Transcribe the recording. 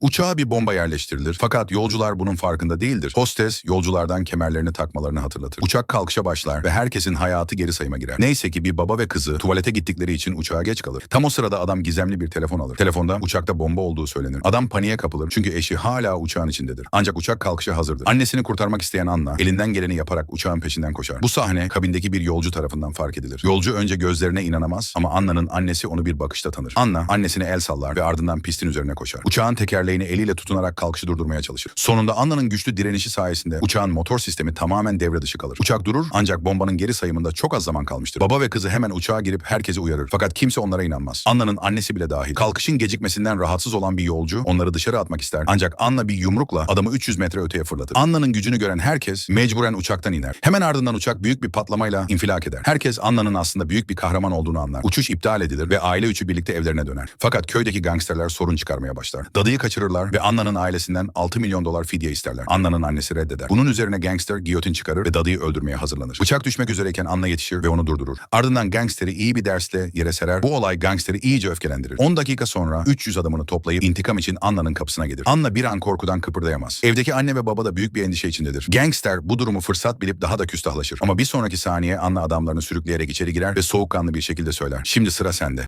Uçağa bir bomba yerleştirilir fakat yolcular bunun farkında değildir. Hostes yolculardan kemerlerini takmalarını hatırlatır. Uçak kalkışa başlar ve herkesin hayatı geri sayıma girer. Neyse ki bir baba ve kızı tuvalete gittikleri için uçağa geç kalır. Tam o sırada adam gizemli bir telefon alır. Telefonda uçakta bomba olduğu söylenir. Adam paniğe kapılır çünkü eşi hala uçağın içindedir. Ancak uçak kalkışa hazırdır. Annesini kurtarmak isteyen Anna elinden geleni yaparak uçağın peşinden koşar. Bu sahne kabindeki bir yolcu tarafından fark edilir. Yolcu önce gözlerine inanamaz ama Anna'nın annesi onu bir bakışta tanır. Anna annesine el sallar ve ardından pistin üzerine koşar. Uçağın tekerleğini eliyle tutunarak kalkışı durdurmaya çalışır. Sonunda Anna'nın güçlü direnişi sayesinde uçağın motor sistemi tamamen devre dışı kalır. Uçak durur ancak bombanın geri sayımında çok az zaman kalmıştır. Baba ve kızı hemen uçağa girip herkesi uyarır. Fakat kimse onlara inanmaz. Anna'nın annesi bile dahil. Kalkışın gecikmesinden rahatsız olan bir yolcu onları dışarı atmak ister. Ancak Anna bir yumrukla adamı 300 metre öteye fırlatır. Anna'nın gücünü gören herkes mecburen uçaktan iner. Hemen ardından uçak büyük bir patlamayla infilak eder. Herkes Anna'nın aslında büyük bir kahraman olduğunu anlar. Uçuş iptal edilir ve aile üçü birlikte evlerine döner. Fakat köydeki gangsterler sorun çıkarmaya başlar. Dadıyı kaçırırlar ve Anna'nın ailesinden 6 milyon dolar fidye isterler. Anna'nın annesi reddeder. Bunun üzerine gangster giyotin çıkarır ve dadıyı öldürmeye hazırlanır. Bıçak düşmek üzereyken Anna yetişir ve onu durdurur. Ardından gangsteri iyi bir dersle yere serer. Bu olay gangsteri iyice öfkelendirir. 10 dakika sonra 300 adamını toplayıp intikam için Anna'nın kapısına gelir. Anna bir an korkudan kıpırdayamaz. Evdeki anne ve baba da büyük bir endişe içindedir. Gangster bu durumu fırsat bilip daha da küstahlaşır. Ama bir sonraki saniye Anna adamlarını sürükleyerek içeri girer ve soğukkanlı bir şekilde söyler. Şimdi sıra sende.